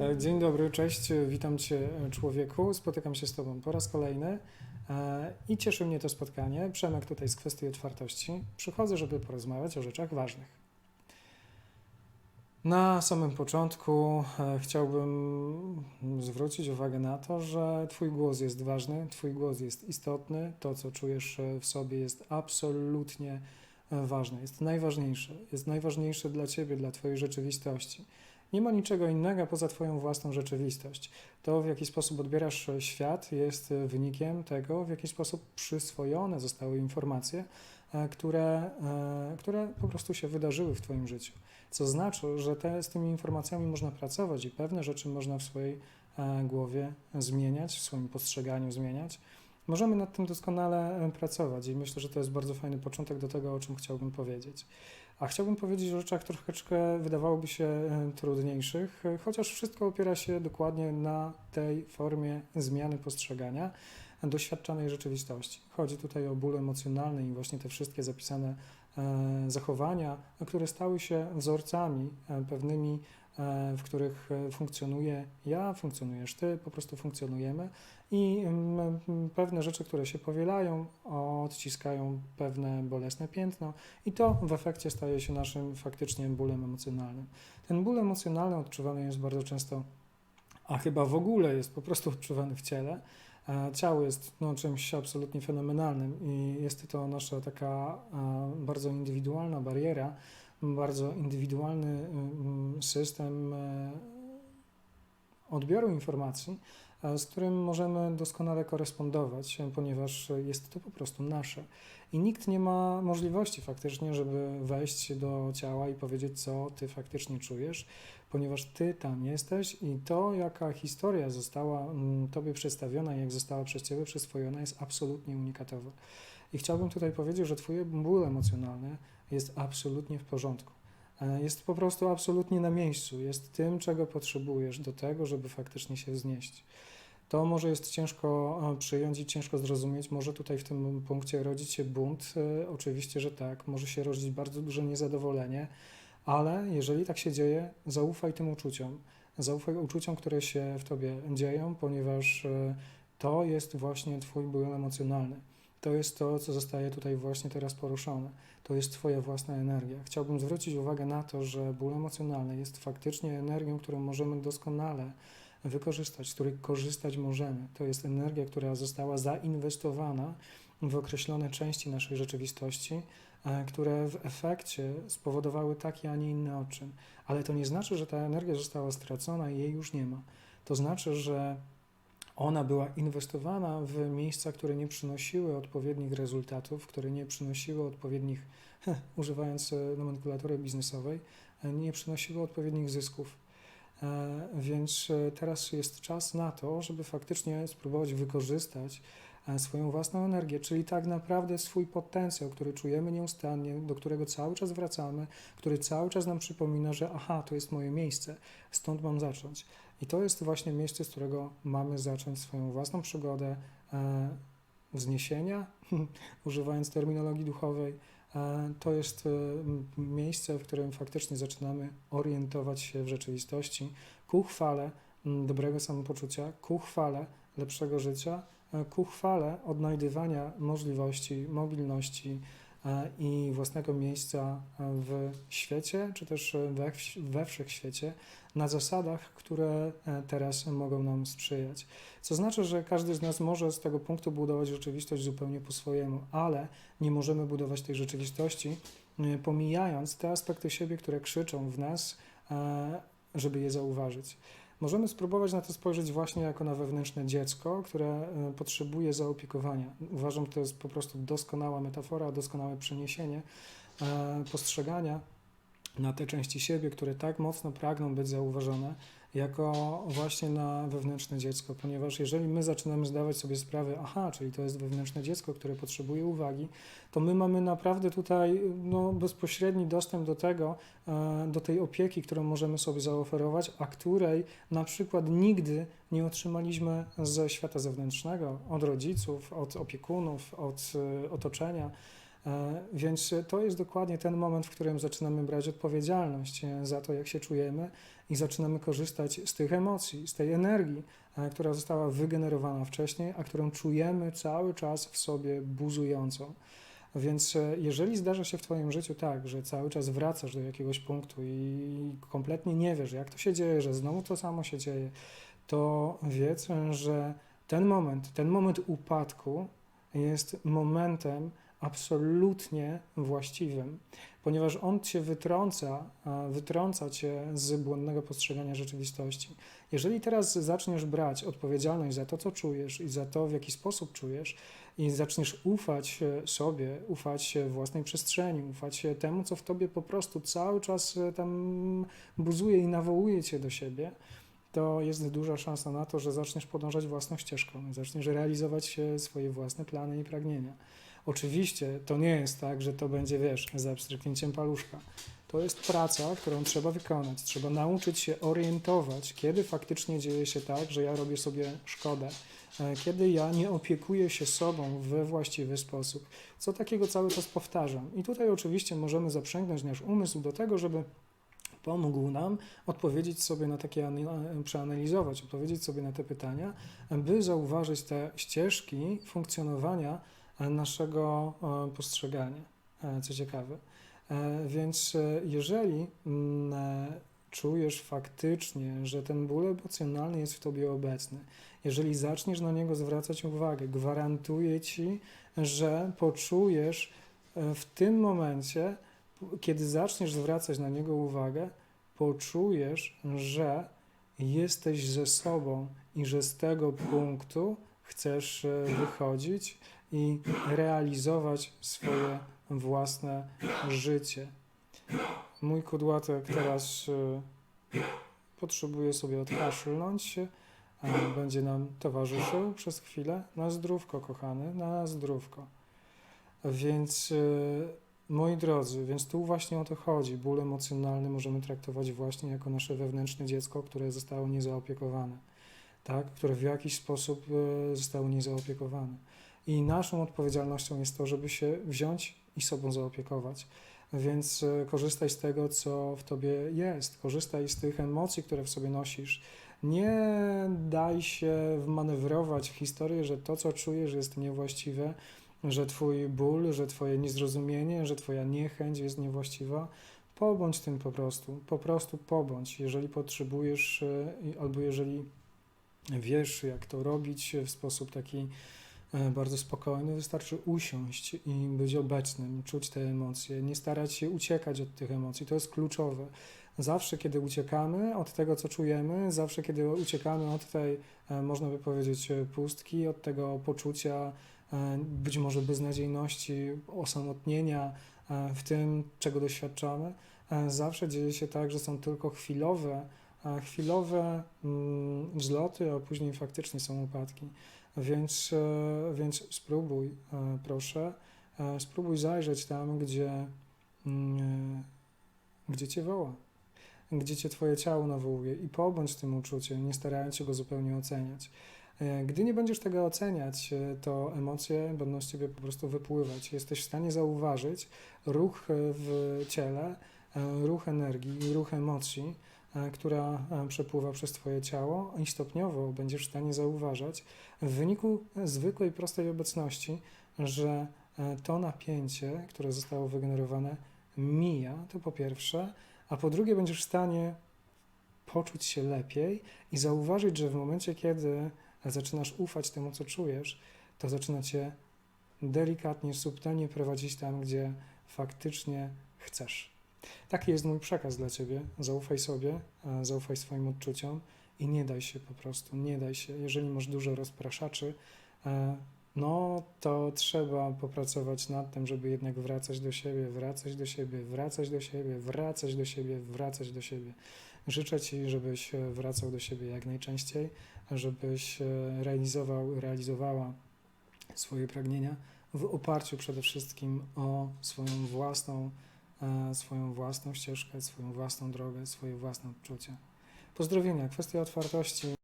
E, Dzień dobry, cześć, witam Cię człowieku, spotykam się z Tobą po raz kolejny e, i cieszy mnie to spotkanie. Przemek tutaj z kwestii otwartości. Przychodzę, żeby porozmawiać o rzeczach ważnych. Na samym początku e, chciałbym zwrócić uwagę na to, że Twój głos jest ważny, Twój głos jest istotny, to co czujesz e, w sobie jest absolutnie e, ważne, jest najważniejsze, jest najważniejsze dla Ciebie, dla Twojej rzeczywistości. Nie ma niczego innego poza Twoją własną rzeczywistość. To, w jaki sposób odbierasz e, świat, jest e, wynikiem tego, w jaki sposób przyswojone zostały informacje, e, które, e, które po prostu się wydarzyły w Twoim życiu. Co znaczy, że te, z tymi informacjami można pracować i pewne rzeczy można w swojej e, głowie zmieniać, w swoim postrzeganiu zmieniać. Możemy nad tym doskonale e, pracować i myślę, że to jest bardzo fajny początek do tego, o czym chciałbym powiedzieć. A chciałbym powiedzieć o rzeczach troszeczkę wydawałoby się e, trudniejszych, e, chociaż wszystko opiera się dokładnie na tej formie zmiany postrzegania doświadczanej rzeczywistości. Chodzi tutaj o ból emocjonalny i właśnie te wszystkie zapisane zachowania, które stały się wzorcami pewnymi, w których e, funkcjonuje ja, funkcjonujesz ty, po prostu funkcjonujemy i mm, mm, pewne rzeczy, które się powielają, odciskają pewne bolesne piętno i to w efekcie staje się naszym faktycznie bólem emocjonalnym. Ten ból emocjonalny odczuwany jest bardzo często, a chyba w ogóle jest po prostu odczuwany w ciele. E, Ciało jest no, czymś absolutnie fenomenalnym i jest to nasza taka e, bardzo indywidualna bariera, bardzo indywidualny mm, system e, odbioru informacji, z którym możemy doskonale korespondować, ponieważ jest to po prostu nasze. I nikt nie ma możliwości faktycznie, żeby wejść do ciała i powiedzieć, co ty faktycznie czujesz, ponieważ ty tam jesteś i to, jaka historia została mm, tobie przedstawiona jak została przez ciebie przyswojona, jest absolutnie unikatowa. I chciałbym tutaj powiedzieć, że twój ból emocjonalny jest absolutnie w porządku. E, Jest po prostu absolutnie na miejscu, jest tym, czego potrzebujesz do tego, żeby faktycznie się wznieść. To może jest ciężko e, przyjąć i ciężko zrozumieć. Może tutaj w tym punkcie rodzić się bunt. E, Oczywiście, że tak. Może się rodzić bardzo duże niezadowolenie, ale jeżeli tak się dzieje, zaufaj tym uczuciom. Zaufaj uczuciom, które się w tobie dzieją, ponieważ e, to jest właśnie twój ból emocjonalny. To jest to, co zostaje tutaj właśnie teraz poruszone. To jest Twoja własna energia. Chciałbym zwrócić uwagę na to, że ból emocjonalny jest faktycznie energią, którą możemy doskonale wykorzystać, z której korzystać możemy. To jest energia, która została zainwestowana w określone części naszej rzeczywistości, e, które w efekcie spowodowały taki, a nie inny odczyn. Ale to nie znaczy, że ta energia została stracona i jej już nie ma. To znaczy, że ona była inwestowana w miejsca, które nie przynosiły odpowiednich rezultatów, które nie przynosiły odpowiednich, używając e, nomenklatury biznesowej, e, nie przynosiły odpowiednich zysków. E, Więc e, teraz jest czas na to, żeby faktycznie spróbować wykorzystać e, swoją własną energię, czyli tak naprawdę swój potencjał, który czujemy nieustannie, do którego cały czas wracamy, który cały czas nam przypomina, że aha, to jest moje miejsce, stąd mam zacząć. I to jest właśnie miejsce, z którego mamy zacząć swoją własną przygodę wzniesienia, używając terminologii duchowej. E, to jest e, miejsce, w którym faktycznie zaczynamy orientować się w rzeczywistości ku chwale dobrego samopoczucia, ku chwale lepszego życia, e, ku chwale odnajdywania możliwości, mobilności i własnego miejsca e, w świecie, czy też e, we, we wszechświecie, na zasadach, które e, teraz mogą nam sprzyjać. Co znaczy, że każdy z nas może z tego punktu budować rzeczywistość zupełnie po swojemu, ale nie możemy budować tej rzeczywistości, e, pomijając te aspekty siebie, które krzyczą w nas, e, żeby je zauważyć. Możemy spróbować na to spojrzeć właśnie jako na wewnętrzne dziecko, które e, potrzebuje zaopiekowania. Uważam, to jest po prostu doskonała metafora, doskonałe przeniesienie e, postrzegania na te części siebie, które tak mocno pragną być zauważone, jako właśnie na wewnętrzne dziecko, ponieważ jeżeli my zaczynamy zdawać sobie sprawę, aha, czyli to jest wewnętrzne dziecko, które potrzebuje uwagi, to my mamy naprawdę tutaj no, bezpośredni dostęp do tego, e, do tej opieki, którą możemy sobie zaoferować, a której na przykład nigdy nie otrzymaliśmy ze świata zewnętrznego, od rodziców, od opiekunów, od e, otoczenia. E, Więc to jest dokładnie ten moment, w którym zaczynamy brać odpowiedzialność e, za to, jak się czujemy i zaczynamy korzystać z tych emocji, z tej energii, e, która została wygenerowana wcześniej, a którą czujemy cały czas w sobie buzującą. Więc jeżeli zdarza się w Twoim życiu tak, że cały czas wracasz do jakiegoś punktu i kompletnie nie wiesz, jak to się dzieje, że znowu to samo się dzieje, to wiedz, że ten moment, ten moment upadku jest momentem absolutnie właściwym, ponieważ on cię wytrąca, wytrąca cię z błędnego postrzegania rzeczywistości. Jeżeli teraz zaczniesz brać odpowiedzialność za to, co czujesz i za to, w jaki sposób czujesz, i zaczniesz ufać sobie, ufać własnej przestrzeni, ufać temu, co w tobie po prostu cały czas tam buzuje i nawołuje cię do siebie, to jest duża szansa na to, że zaczniesz podążać własną ścieżką, zaczniesz realizować swoje własne plany i pragnienia. Oczywiście to nie jest tak, że to będzie, wiesz, za pstryknięciem paluszka. To jest praca, którą trzeba wykonać. Trzeba nauczyć się orientować, kiedy faktycznie dzieje się tak, że ja robię sobie szkodę, e, kiedy ja nie opiekuję się sobą we właściwy sposób. Co takiego cały czas powtarzam. I tutaj oczywiście możemy zaprzęgnąć nasz umysł do tego, żeby pomógł nam odpowiedzieć sobie na takie, przeanalizować, odpowiedzieć sobie na te pytania, by zauważyć te ścieżki funkcjonowania naszego e, postrzegania, e, co ciekawe. E, Więc e, jeżeli mm, e, czujesz faktycznie, że ten ból emocjonalny jest w tobie obecny, jeżeli zaczniesz na niego zwracać uwagę, gwarantuję ci, że poczujesz e, w tym momencie, kiedy zaczniesz zwracać na niego uwagę, poczujesz, że jesteś ze sobą i że z tego punktu chcesz e, wychodzić i realizować swoje własne życie. Mój kudłatek teraz e, potrzebuje sobie odkaszlnąć, będzie nam towarzyszył przez chwilę. Na zdrówko, kochany, na zdrówko. Więc e, Moi drodzy, więc tu właśnie o to chodzi. Ból emocjonalny możemy traktować właśnie jako nasze wewnętrzne dziecko, które zostało niezaopiekowane, tak? które w jakiś sposób e, zostało niezaopiekowane. I naszą odpowiedzialnością jest to, żeby się wziąć i sobą zaopiekować. Więc e, korzystaj z tego, co w tobie jest. Korzystaj z tych emocji, które w sobie nosisz. Nie daj się wmanewrować w historię, że to, co czujesz, jest niewłaściwe, że Twój ból, że Twoje niezrozumienie, że Twoja niechęć jest niewłaściwa. Pobądź tym po prostu, po prostu pobądź. Jeżeli potrzebujesz, e, albo jeżeli wiesz, jak to robić w sposób taki bardzo spokojny, wystarczy usiąść i być obecnym, czuć te emocje, nie starać się uciekać od tych emocji. To jest kluczowe. Zawsze, kiedy uciekamy od tego, co czujemy, zawsze, kiedy uciekamy od tej, e, można by powiedzieć, e, pustki, od tego poczucia, e, być może beznadziejności, osamotnienia e, w tym, czego doświadczamy, e, zawsze dzieje się tak, że są tylko chwilowe, e, chwilowe mm, wzloty, a później faktycznie są upadki. Więc, e, więc spróbuj, e, proszę, e, spróbuj zajrzeć tam, gdzie, mm, gdzie cię woła, gdzie cię twoje ciało nawołuje i pobądź tym uczuciem, nie starając się go zupełnie oceniać. Gdy nie będziesz tego oceniać, to emocje będą z ciebie po prostu wypływać. Jesteś w stanie zauważyć ruch w ciele, ruch energii ruch emocji, która e, przepływa przez twoje ciało i stopniowo będziesz w stanie zauważać w wyniku zwykłej, prostej obecności, że e, to napięcie, które zostało wygenerowane, mija, to po pierwsze, a po drugie będziesz w stanie poczuć się lepiej i zauważyć, że w momencie, kiedy zaczynasz ufać temu, co czujesz, to zaczyna cię delikatnie, subtelnie prowadzić tam, gdzie faktycznie chcesz. Taki jest mój przekaz dla ciebie. Zaufaj sobie, e, zaufaj swoim odczuciom i nie daj się po prostu, nie daj się. Jeżeli masz dużo rozpraszaczy, e, no to trzeba popracować nad tym, żeby jednak wracać do siebie, wracać do siebie, wracać do siebie, wracać do siebie, wracać do siebie. Życzę Ci, żebyś e, wracał do siebie jak najczęściej, żebyś realizował, realizowała swoje pragnienia w oparciu przede wszystkim o swoją własną, swoją własną ścieżkę, swoją własną drogę, swoje własne odczucia. Pozdrowienia, kwestia otwartości.